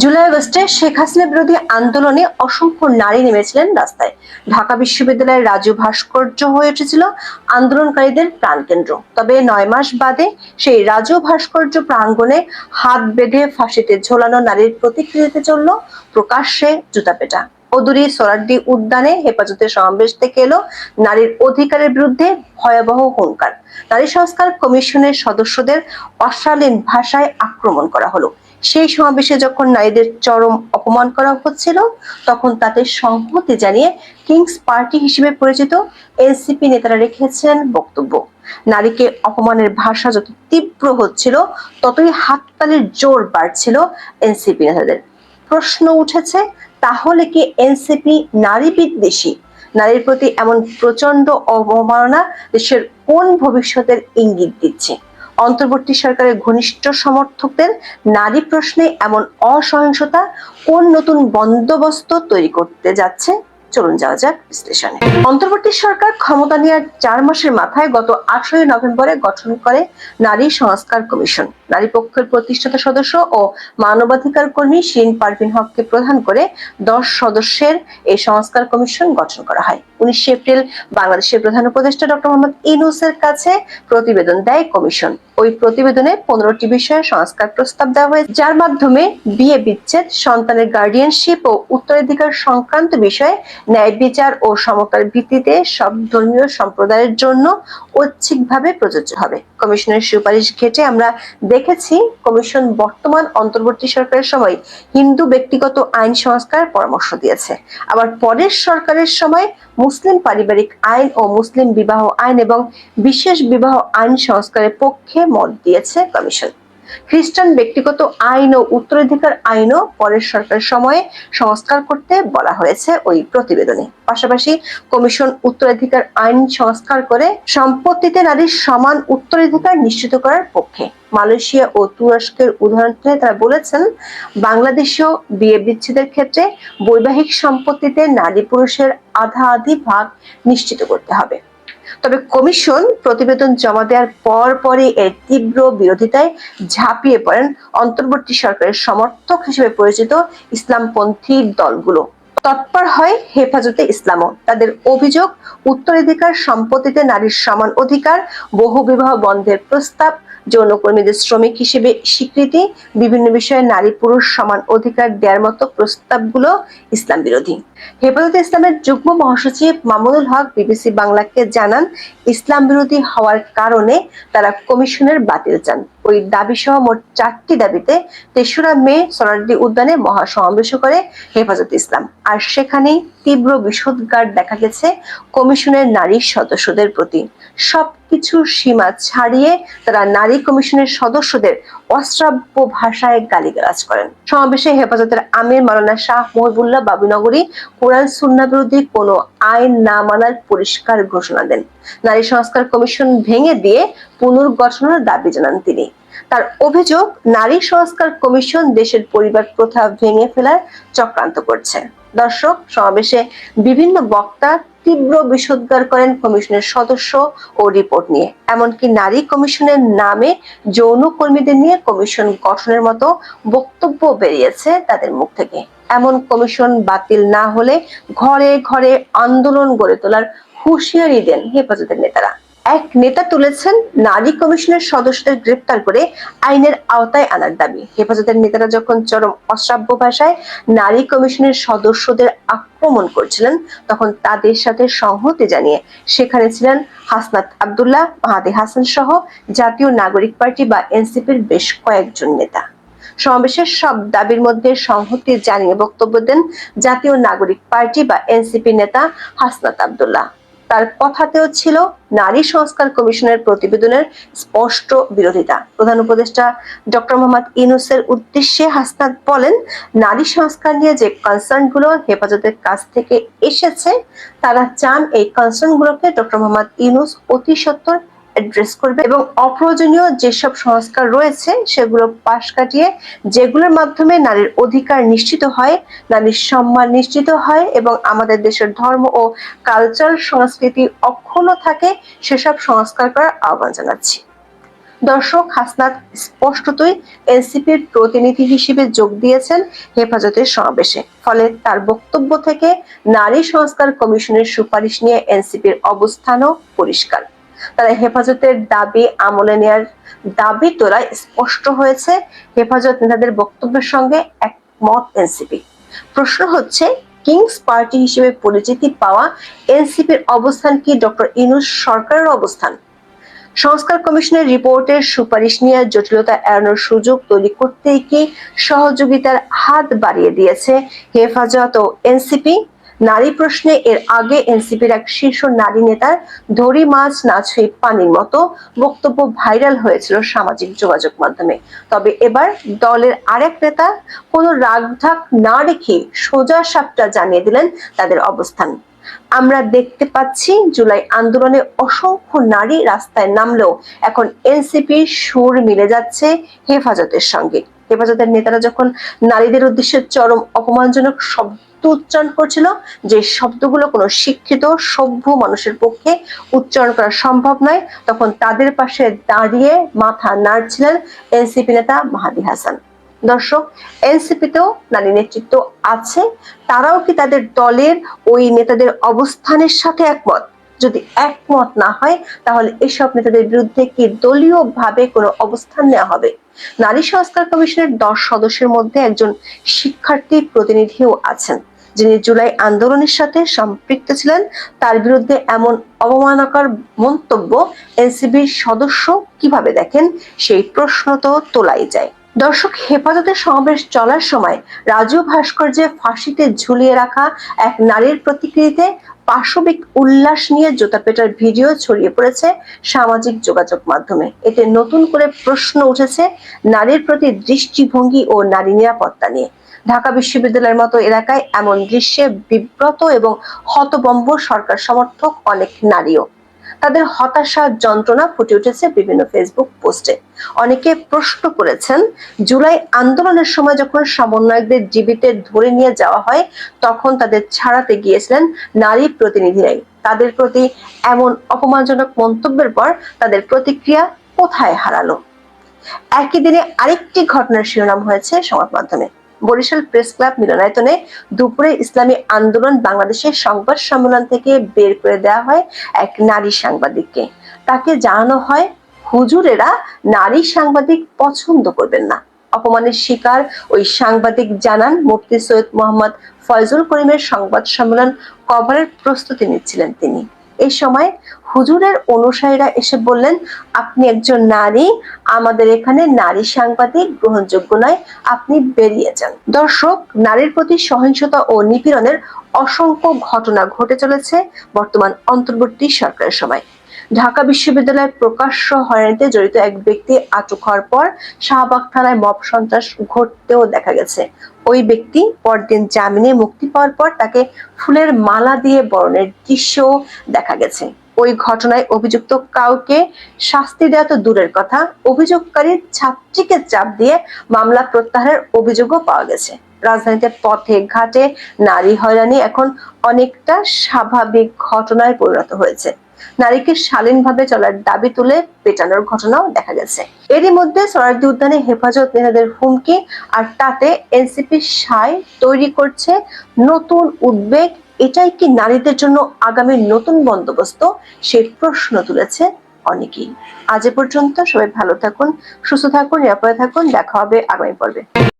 জুলাই আগস্টে শেখ হাসিনা বিরোধী আন্দোলনে অসংখ্য নারী নেমেছিলেন রাস্তায়। ঢাকা বিশ্ববিদ্যালয়ের রাজু ভাস্কর্য হয়ে উঠেছিল আন্দোলনকারীদের প্রাণকেন্দ্র। তবে নয় মাস বাদে সেই রাজু ভাস্কর্য প্রাঙ্গণে হাত বেঁধে ফাঁসিতে ঝোলানো নারীর প্রতিক্রিয়াতে চলল প্রকাশ্যে জুতাপেটা। অদূরে সোরারডি উদ্যানে হেফাজতের সমাবেশ থেকে এলো নারীর অধিকারের বিরুদ্ধে ভয়াবহ হুঙ্কার। নারী সংস্কার কমিশনের সদস্যদের অশালীন ভাষায় আক্রমণ করা হলো। সেই সমাবেশে যখন নারীদের চরম অপমান করা হচ্ছিল, তখন তাতে সংহতি জানিয়ে কিংস পার্টি হিসেবে পরিচিত এনসিপি নেতারা রেখেছেন বক্তব্য। নারীকে অপমানের ভাষা যত তীব্র হচ্ছিল, ততই হাততালির জোর বাড়ছিল এনসিপি নেতাদের। প্রশ্ন উঠেছে, তাহলে কি এনসিপি নারী বিদ্বেষী? নারীর প্রতি এমন প্রচণ্ড অবমাননা দেশের কোন ভবিষ্যতের ইঙ্গিত দিচ্ছে? অন্তর্বর্তী সরকারের ঘনিষ্ঠ সমর্থকদের নারী প্রশ্নে এমন অসহিংসতা কোন নতুন বন্দোবস্ত তৈরি করতে যাচ্ছে? চলুন যাওয়া যাক বিশ্লেষণে। অন্তর্বর্তী সরকার ক্ষমতা নেওয়ার চার মাসের মাথায় গত আঠারোই নভেম্বরে গঠন করে নারী সংস্কার কমিশন। নারী পক্ষের প্রতিষ্ঠাতা সদস্য ও মানবাধিকার কর্মী শিরিন পারভিন হককে প্রধান করে দশ সদস্যের এই সংস্কার কমিশন গঠন করা হয়। উনিশে এপ্রিল বাংলাদেশের প্রধান উপদেষ্টা ডক্টর মোহাম্মদ ইনুসের কাছে প্রতিবেদন দেয় কমিশন। ওই প্রতিবেদনে পনেরোটি বিষয়ে সংস্কার প্রস্তাব দেওয়া হয়েছে, যার মাধ্যমে বিয়ে বিচ্ছেদ, সন্তানের গার্ডিয়ানশিপ ও উত্তরাধিকার সংক্রান্ত বিষয়ে ন্যায় বিচার ও সমতার ভিত্তিতে সব ধর্মীয় সম্প্রদায়ের জন্য ঐচ্ছিকভাবে প্রযোজ্য হবে। কমিশনের সুপারিশ ঘেটে আমরা দেখেছি, কমিশন বর্তমান অন্তর্বর্তী সরকারের সময় হিন্দু ব্যক্তিগত আইন সংস্কার পরামর্শ দিয়েছে। আবার পরের সরকারের সময় মুসলিম পারিবারিক আইন ও মুসলিম বিবাহ আইন এবং বিশেষ বিবাহ আইন সংস্কারের পক্ষে মত দিয়েছে কমিশন। খ্রিস্টান ব্যক্তিগত আইন ও উত্তরাধিকার আইনও পরের সরকারের সময়ে সংস্কার করতে বলা হয়েছে ওই প্রতিবেদনে। পাশাপাশি কমিশন উত্তরাধিকার আইন সংস্কার করে সম্পত্তিতে নারীর সমান উত্তরাধিকার নিশ্চিত করার পক্ষে। মালয়েশিয়া ও তুরস্কের উদাহরণ তুলে তারা বলেছেন বাংলাদেশেও বিয়ে বিচ্ছেদের ক্ষেত্রে বৈবাহিক সম্পত্তিতে নারী পুরুষের আধা আধি ভাগ নিশ্চিত করতে হবে। তবে কমিশন প্রতিবেদন জমা দেওয়ার পর পরই এর তীব্র বিরোধিতায় ঝাঁপিয়ে পড়েন অন্তর্বর্তী সরকারের সমর্থক হিসেবে পরিচিত ইসলামপন্থী দলগুলো। তৎপর হয় হেফাজতে ইসলামও। তাদের অভিযোগ, উত্তরাধিকার সম্পত্তিতে নারীর সমান অধিকার, বহু বিবাহ বন্ধের প্রস্তাব, যৌনকর্মীদের শ্রমিক হিসেবে স্বীকৃতি, বিভিন্ন বিষয়ে নারী পুরুষ সমান অধিকার দেওয়ার মতো প্রস্তাবগুলো ইসলাম বিরোধী। হেফাজতে ইসলামের যুগ্ম মহাসচিব মামুনুল হক বিবিসি বাংলাকে জানান, ইসলাম বিরোধী হওয়ার কারণে তারা কমিশনের বাতিল চান। ওই দাবি সহ মোট চারটি দাবিতে তেসরা মে সরারদি উদ্যানে মহাসমাবেশ করে হেফাজত ইসলাম। আর সেখানেই তীব্র বিষোদ্গার দেখা গেছে কমিশনের নারী সদস্যদের প্রতি। সবকিছুর সীমা ছাড়িয়ে তারা নারী কমিশনের সদস্যদের অশ্রাব্য ভাষায় গালিগালাজ করেন। সমাবেশে হেফাজতের আমির মালানা শাহ মহিবুল্লাহ বাবুনগরী কোরআন সুন্না বিরোধী কোনো আইন না মানার পরিষ্কার ঘোষণা দেন। নারী সংস্কার কমিশন ভেঙে দিয়ে পুনর্গঠনের দাবি জানান তিনি। তার অভিযোগ, নারী সংস্কার কমিশন দেশের পরিবার প্রথা ভেঙে ফেলার চক্রান্ত করছে। দর্শক, সমাবেশে বিভিন্ন বক্তা তীব্র বিষোদ্গার করেন কমিশনের সদস্য ও রিপোর্ট নিয়ে। এমনকি নারী কমিশনের নামে যৌন কর্মীদের নিয়ে কমিশন গঠনের মতো বক্তব্য বেরিয়েছে তাদের মুখ থেকে। এমন কমিশন বাতিল না হলে ঘরে ঘরে আন্দোলন গড়ে তোলার হুঁশিয়ারি দেন হেফাজতের নেতারা। এক নেতা তুলেছেন নারী কমিশনের সদস্যদের গ্রেপ্তার করে আইনের আওতায় আনার দাবি। হেফাজতের নেতারা যখন চরম অশ্রাব্য ভাষায় নারী কমিশনের সদস্যদের আক্রমণ করছিলেন, তখন তাদের সাথে সংহতি জানিয়ে সেখানে ছিলেন হাসনাত আবদুল্লাহ, মাহাদি হাসান সহ জাতীয় নাগরিক পার্টি বা এনসিপির বেশ কয়েকজন নেতা। সমাবেশের সব দাবির মধ্যে সংহতি জানিয়ে বক্তব্য দেন জাতীয় নাগরিক পার্টি বা এনসিপি নেতা হাসনাত আবদুল্লাহ। তার কথাতেও ছিল নারী সংস্কার কমিশনের প্রতিবেদনের স্পষ্ট বিরোধিতা। প্রধান উপদেষ্টা ডক্টর মোহাম্মদ ইনুসের উদ্দেশ্যে হাসনাত বলেন, নারী সংস্কার নিয়ে যে কনসার্নগুলো হেফাজতের কাছ থেকে এসেছে, তারা চান এই কনসার্ন গুলোকে ডক্টর মোহাম্মদ ইনুস অতি সত্তর অ্যাড্রেস করবে এবং অপ্রয়োজনীয় যেসব সংস্কার রয়েছে, সেগুলো পাশ কাটিয়ে যেগুলোর মাধ্যমে নারীর অধিকার নিশ্চিত হয়, নারীর সম্মান নিশ্চিত হয় এবং আমাদের দেশের ধর্ম ও কালচার সংস্কৃতি অক্ষুণ্ণ থাকে, সেসব সংস্কার করার আহ্বান জানাচ্ছি। দর্শক, হাসনাত স্পষ্টতই এনসিপির প্রতিনিধি হিসেবে যোগ দিয়েছেন হেফাজতের সমাবেশে। ফলে তার বক্তব্য থেকে নারী সংস্কার কমিশনের সুপারিশ নিয়ে এনসিপির অবস্থানও পরিষ্কার। তারা হেফাজতের দাবি আমলে নেয়ার দাবি তোলায় স্পষ্ট হয়েছে। হেফাজত নেতাদের বক্তব্যের সঙ্গে একমত এনসিপি। প্রশ্ন হচ্ছে, কিংস পার্টি হিসেবে পরিচিতি পাওয়া এনসিপির অবস্থান কি? ডক্টর ইনুস সরকারের অবস্থান। সংস্কার কমিশনের রিপোর্টের সুপারিশ নিয়ে জটিলতা এড়ানোর সুযোগ তৈরি করতেই কি সহযোগিতার হাত বাড়িয়ে দিয়েছে হেফাজত ও এনসিপি? নারী প্রশ্নে এর আগে এনসিপির এক শীর্ষ নারী নেতার ধরি মাছ না ছুঁই পানির মতো বক্তব্য ভাইরাল হয়েছিল সামাজিক যোগাযোগ মাধ্যমে। তবে এবার দলের আরেক নেতা কোনো রাগঢাক না রেখে সোজা সাপটা জানিয়ে দিলেন তাদের অবস্থান। আমরা দেখতে পাচ্ছি জুলাই আন্দোলনে অসংখ্য নারী রাস্তায় নামলেও এখন এনসিপির সুর মিলে যাচ্ছে হেফাজতের সঙ্গে। হেফাজতের নেতারা যখন নারীদের উদ্দেশ্যে চরম অপমানজনক শব্দ উচ্চারণ করছিল, যে শব্দগুলো কোনো শিক্ষিত, সভ্য মানুষের পক্ষে উচ্চারণ করা সম্ভব নয়, তখন তাদের পাশে দাঁড়িয়ে মাথা নাড়ছিলেন এনসিপি নেতা মাহাদি হাসান। দর্শক, এনসিপিতেও নারী নেতৃত্ব আছে, তারাও কি তাদের দলের ওই নেতাদের অবস্থানের সাথে একমত? যদি একমত না হয়, তাহলে এসব নেতাদের বিরুদ্ধে কি দলীয় ভাবে কোনো অবস্থান নেওয়া হবে? নারী সংস্কার কমিশনের দশ সদস্যের মধ্যে একজন শিক্ষার্থী প্রতিনিধিও আছেন, যিনি জুলাই আন্দোলনের সাথে সম্পৃক্ত ছিলেন। তার বিরুদ্ধে এমন অবমাননাকর মন্তব্য এনসিবির সদস্য কীভাবে দেখেন, সেই প্রশ্ন তো তোলাই যায়। দর্শক হেফাজতের সমাবেশ চলার সময় রাজু ভাস্কর্যে ফাঁসিতে ঝুলিয়ে রাখা এক নারীর প্রতিকৃতিতে পাশবিক উল্লাস নিয়ে জোতা পেটার ভিডিও ছড়িয়ে পড়েছে সামাজিক যোগাযোগ মাধ্যমে। এতে নতুন করে প্রশ্ন উঠেছে নারীর প্রতি দৃষ্টিভঙ্গি ও নারী নিরাপত্তা নিয়ে। ঢাকা বিশ্ববিদ্যালয়ের মতো এলাকায় এমন দৃশ্যে বিব্রত এবং হতবম্ব সরকার সমর্থক অনেক নারীও। তাদের হতাশা যন্ত্রণা ফুটে উঠেছে বিভিন্ন ফেসবুক পোস্টে। অনেকে প্রশ্ন করেছেন, জুলাই আন্দোলনের সময় যখন সমন্বয়কদের জীবিতে ধরে নিয়ে যাওয়া হয়, তখন তাদের ছাড়াতে গিয়েছিলেন নারী প্রতিনিধিরাই। তাদের প্রতি এমন অপমানজনক মন্তব্যের পর তাদের প্রতিক্রিয়া কোথায় হারালো? একই দিনে আরেকটি ঘটনার শিরোনাম হয়েছে সংবাদ মাধ্যমে। বরিশাল প্রেস ক্লাব মিলনায়তনে দুপুরে ইসলামী আন্দোলন বাংলাদেশের সংবাদ সম্মেলন থেকে বের করে দেওয়া হয় এক নারী সাংবাদিককে। তাকে জানানো হয়, হুজুরেরা নারী সাংবাদিক পছন্দ করবেন না। অপমানের শিকার ওই সাংবাদিক জানান, মুফতি সৈয়দ মোহাম্মদ ফয়জুল করিমের সংবাদ সম্মেলন কভারের প্রস্তুতি নিচ্ছিলেন তিনি। এই সময় হুজুরের অনুসারীরা এসে বললেন, আপনি একজন নারী, আমাদের এখানে নারী সাংবাদিক, গ্রহণযোগ্য নয়, আপনি বেরিয়ে যান। দর্শক, নারীর প্রতি সহিংসতা ও নিপীড়নের অসংখ্য ঘটনা ঘটে চলেছে বর্তমান অন্তর্বর্তী সরকারের সময়। ঢাকা বিশ্ববিদ্যালয়ের প্রকাশ্য হয়রানিতে জড়িত এক ব্যক্তি আটক হওয়ার পর শাহবাগ থানায় মব সন্ত্রাস ঘটতেও দেখা গেছে। ওই ব্যক্তি পরদিন জামিনে মুক্তি পাওয়ার পর তাকে ফুলের মালা দিয়ে বরণের দৃশ্যও দেখা গেছে। ওই ঘটনায় অভিযুক্ত কাউকে শাস্তি দেওয়া তো দূরের কথা, অভিযোগকারী ছাত্রীকে চাপ দিয়ে মামলা প্রত্যাহারের অভিযোগও পাওয়া গেছে। রাজধানীতে পথে ঘাটে নারী হয়রানি এখন অনেকটা স্বাভাবিক ঘটনায় পরিণত হয়েছে। নারীকে শালীনভাবে চলার দাবি তুলে পেটানোর ঘটনাও দেখা গেছে। এরই মধ্যে সরার্দি উদ্যানে হেফাজত নেতাদের হুমকি আর তাতে এনসিপি সাই তৈরি করছে নতুন উদ্বেগ। এটাই কি নারীদের জন্য আগামী নতুন বন্দোবস্ত? সে প্রশ্ন তুলেছে অনেকেই। আজ এ পর্যন্ত সবাই ভালো থাকুন, সুস্থ থাকুন, নিরাপদে থাকুন। দেখা হবে আগামী পর্বে।